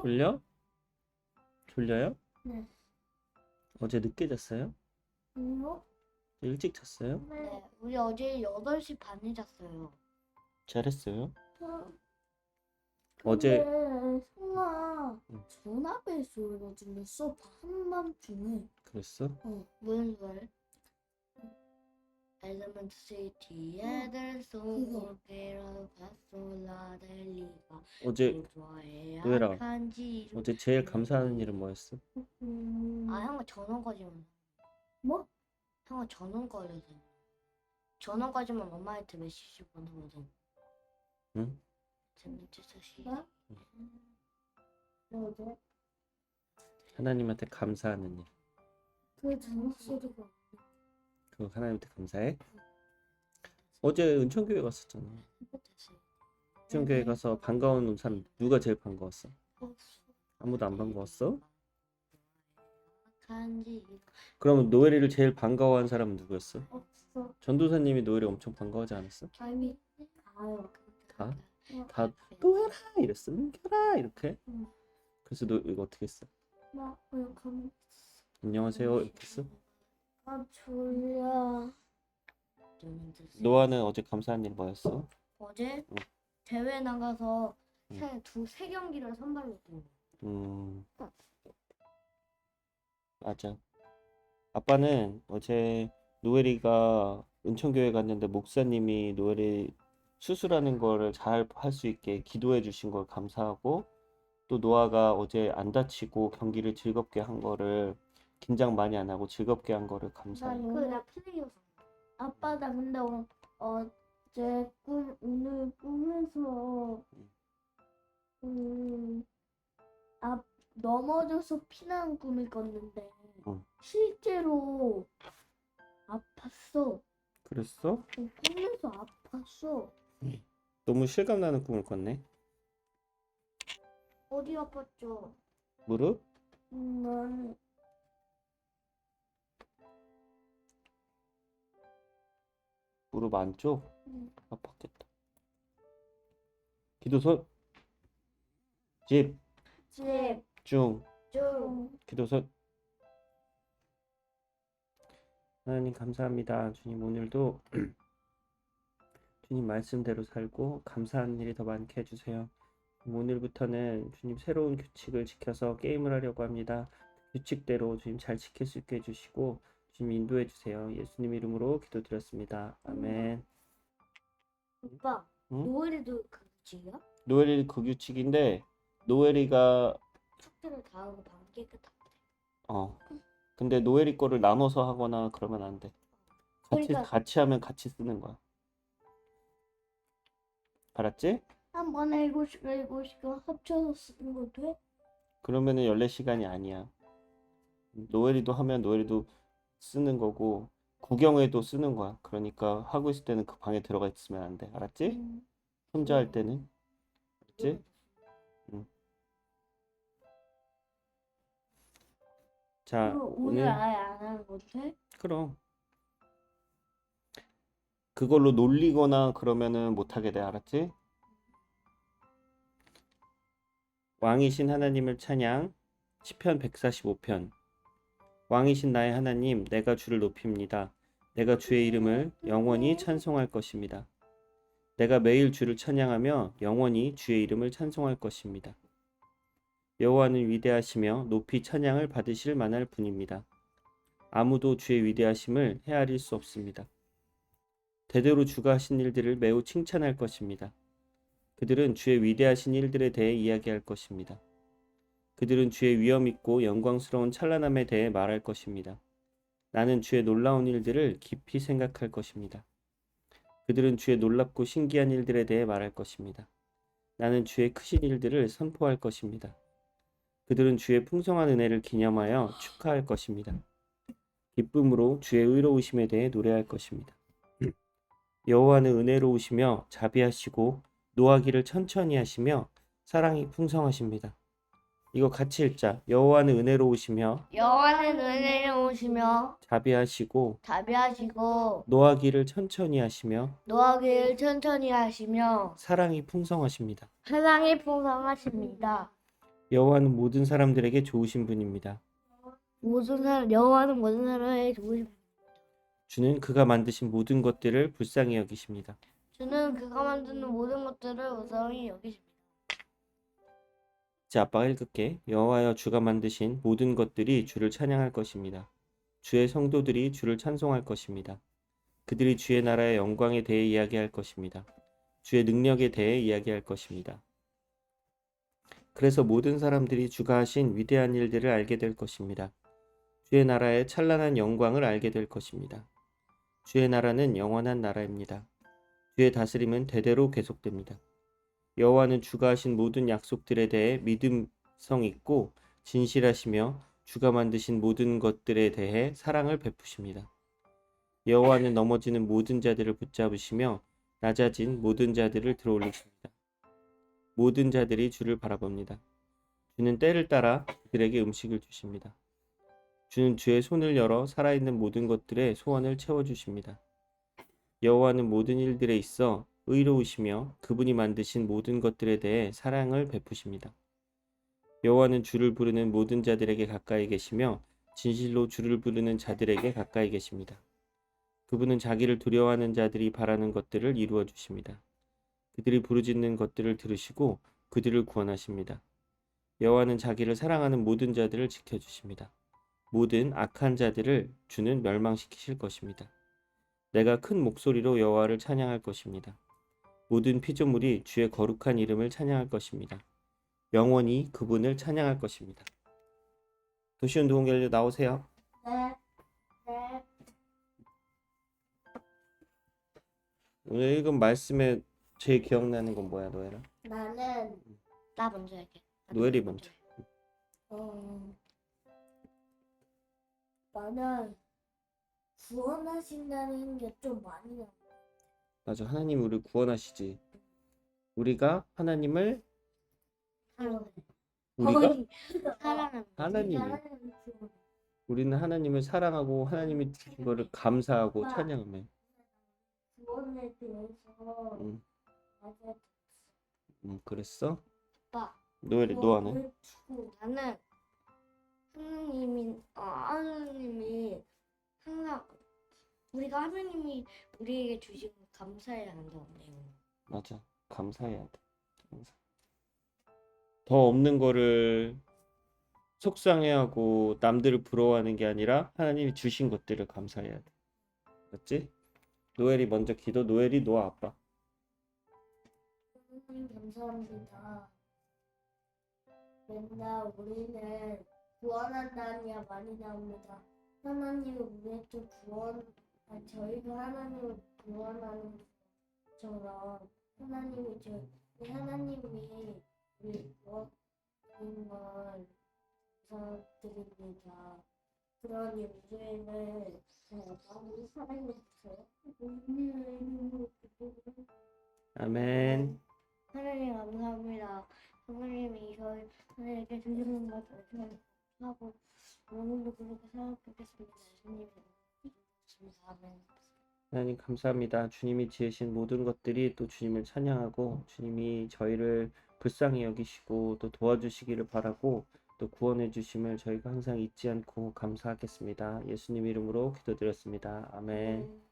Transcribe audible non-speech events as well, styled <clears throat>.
졸려? 졸려요? 네. 어제 늦게 잤어요? 아니요. 일찍 잤어요? 네. 우리 어제 8시 반에 잤어요. 잘했어요? 어제 어제 승아 응. 전화벨 소리가 들렸어 한밤중에 그랬어? 어 무슨 소 리? 엘레멘트 시티에 들 소개로 바솔라델리가 어제 노예라. 한지 어제 제일 감사하는 일은 뭐였어? 아 형아 전원까지만 뭐? 형아 전원까지 전원까지만 엄마한테 메시지 보내거든 응? 재밌지 사실 뭐? 뭐죠? 하나님한테 감사하는 일. 그 전화 소리가 그거 하나님한테 감사해? 어제 은총교회 갔었잖아. 은총교회 가서 반가운 사람 누가 제일 반가웠어? 아무도 안 반가웠어? 간지 그러면 노엘이를 제일 반가워한 사람은 누구였어? 없어. 전도사님이 노엘이 엄청 반가워하지 않았어? 다? 다 노엘아 이랬어. 은결아 이렇게. 응. 그래서 너 이거 어떻게 했어? 나 감. 안녕하세요 이렇게 했어? 아 졸려. 노아는 어제 감사한 일 뭐였어? 어제 응. 대회 나가서 응. 세, 두, 세 경기를 선발했던 음 맞아. 아빠는 어제 노엘이가 은총교회 갔는데 목사님이 노엘이 수술하는 거를 잘 할 수 있게 기도해 주신 걸 감사하고 또 노아가 어제 안 다치고 경기를 즐겁게 한 거를 긴장 많이 안 하고 즐겁게 한 거를 감사해. 나 그나 플레이어서 아빠 나 근데 어, 어제 꿈 오늘 꿈에서 음, 아 넘어져서 피나는 꿈을 꿨는데 응. 실제로 아팠어. 그랬어? 어, 꿈에서 아팠어. 너무 실감 나는 꿈을 꿨네. 어디 아팠죠? 무릎? 음, 난 무릎 안쪽? 응. 아팠겠다. 기도선 집, 집, 중, 좀 기도선 하나님 감사합니다. 주님 오늘도 <clears throat> 주님 말씀대로 살고 감사한 일이 더 많게 해주세요. 오늘부터는 주님 새로운 규칙을 지켜서 게임을 하려고 합니다. 규칙대로 주님 잘 지킬 수 있게 해주시고 주님 인도해 주세요. 예수님 이름으로 기도드렸습니다. 아멘. 오빠 응? 노을에도 그 지야? 노엘이 그 규칙인데 노엘이가 숙제를 다 하고 방 깨끗하고 어 근데 노엘이 거를 나눠서 하거나 그러면 안 돼. 같이 그러니까- 같이 하면 같이 쓰는 거야. 알았지? 한 번에 일곱 시간 일곱 시간 합쳐서 쓰는 거 돼? 그러면은 14시간이 아니야. 노엘이도 하면 노엘이도 쓰는 거고 구경회도 쓰는 거야. 그러니까 하고 있을 때는 그 방에 들어가 있으면 안 돼. 알았지? 음. 혼자 할 때는. 알았지? 응. 자, 그거 오늘 오늘 아예 안 하는 거 돼? 그럼 그걸로 놀리거나 그러면은 못하게 돼 알았지? 왕이신 하나님을 찬양 시편 145편 왕이신 나의 하나님 내가 주를 높입니다 내가 주의 이름을 영원히 찬송할 것입니다 내가 매일 주를 찬양하며 영원히 주의 이름을 찬송할 것입니다 여호와는 위대하시며 높이 찬양을 받으실 만할 분입니다 아무도 주의 위대하심을 헤아릴 수 없습니다. 대대로 주가 하신 일들을 매우 칭찬할 것입니다. 그들은 주의 위대하신 일들에 대해 이야기할 것입니다. 그들은 주의 위엄 있고 영광스러운 찬란함에 대해 말할 것입니다. 나는 주의 놀라운 일들을 깊이 생각할 것입니다. 그들은 주의 놀랍고 신기한 일들에 대해 말할 것입니다. 나는 주의 크신 일들을 선포할 것입니다. 그들은 주의 풍성한 은혜를 기념하여 축하할 것입니다. 기쁨으로 주의 의로우심에 대해 노래할 것입니다. 여호와는 은혜로우시며 자비하시고 노하기를 천천히 하시며 사랑이 풍성하십니다. 이거 같이 읽자. 여호와는 은혜로우시며 여호와는 은혜로우시며 자비하시고 자비하시고 노하기를 천천히 하시며 노하기를 천천히 하시며 사랑이 풍성하십니다. 사랑이 풍성하십니다. 여호와는 모든 사람들에게 좋으신 분입니다. 모든 사람 여호와는 모든 사람에게 좋으신 주는 그가 만드신 모든 것들을 불쌍히 여기십니다. 주는 그가 만드는 모든 것들을 우상히 여기십니다. 이제 아빠가 읽을게. 여호와여 주가 만드신 모든 것들이 주를 찬양할 것입니다. 주의 성도들이 주를 찬송할 것입니다. 그들이 주의 나라의 영광에 대해 이야기할 것입니다. 주의 능력에 대해 이야기할 것입니다. 그래서 모든 사람들이 주가 하신 위대한 일들을 알게 될 것입니다. 주의 나라의 찬란한 영광을 알게 될 것입니다. 주의 나라는 영원한 나라입니다. 주의 다스림은 대대로 계속됩니다. 여호와는 주가 하신 모든 약속들에 대해 믿음성 있고 진실하시며 주가 만드신 모든 것들에 대해 사랑을 베푸십니다. 여호와는 넘어지는 모든 자들을 붙잡으시며 낮아진 모든 자들을 들어올리십니다. 모든 자들이 주를 바라봅니다. 주는 때를 따라 그들에게 음식을 주십니다. 주는 주의 손을 열어 살아있는 모든 것들의 소원을 채워주십니다. 여호와는 모든 일들에 있어 의로우시며 그분이 만드신 모든 것들에 대해 사랑을 베푸십니다. 여호와는 주를 부르는 모든 자들에게 가까이 계시며 진실로 주를 부르는 자들에게 가까이 계십니다. 그분은 자기를 두려워하는 자들이 바라는 것들을 이루어 주십니다. 그들이 부르짖는 것들을 들으시고 그들을 구원하십니다. 여호와는 자기를 사랑하는 모든 자들을 지켜 주십니다. 모든 악한 자들을 주는 멸망시키실 것입니다. 내가 큰 목소리로 여호와를 찬양할 것입니다. 모든 피조물이 주의 거룩한 이름을 찬양할 것입니다. 영원히 그분을 찬양할 것입니다. 도시운동 결료 나오세요. 네. 네. 오늘 읽은 말씀에 제일 기억나는 건 뭐야, 노엘아? 나는 나 먼저 할게. 나 노엘이 먼저. 해. 어 나는 구원하신다는 게 좀 많이 나. 맞아, 하나님 우리를 구원하시지. 우리가 하나님을. 우리가 사랑하는 구원. 우리는 하나님을 사랑하고 하나님이 주신 거를 감사하고 아빠. 찬양하며. 응, 맞아. 응, 그랬어? 노엘이 너 주고 나는 하나님이 어, 하나님이 항상 우리가 하나님이 우리에게 주신 걸 감사해야 한다고 해요. 맞아. 감사해야 돼. 항상. 더 없는 거를 속상해하고 남들을 부러워하는 게 아니라 하나님이 주신 것들을 감사해야 돼. 맞지? 노엘이 먼저 기도. 노엘이 너 아빠. 하나님 감사합니다. 맨날 우리는 구원한다는 야 많이 나옵니다. 하나님이 우리를 또 구원, 아, 저희가 하나님을 구원하는 것처럼 하나님이 저 하나님이 우리 구원하는 걸 감사드립니다. 그러니 우리는 너무 사랑해주세요. 아멘. 하나님 감사합니다. 하나님이 저희 하나님께 주시는 것을 하고 오늘도 그렇게 이름으로 아멘. 하나님 감사합니다. 주님이 지으신 모든 것들이 또 주님을 찬양하고 주님이 저희를 불쌍히 여기시고 또 도와주시기를 바라고 또 구원해 주심을 저희가 항상 잊지 않고 감사하겠습니다. 예수님 이름으로 기도드렸습니다. 아멘. 음.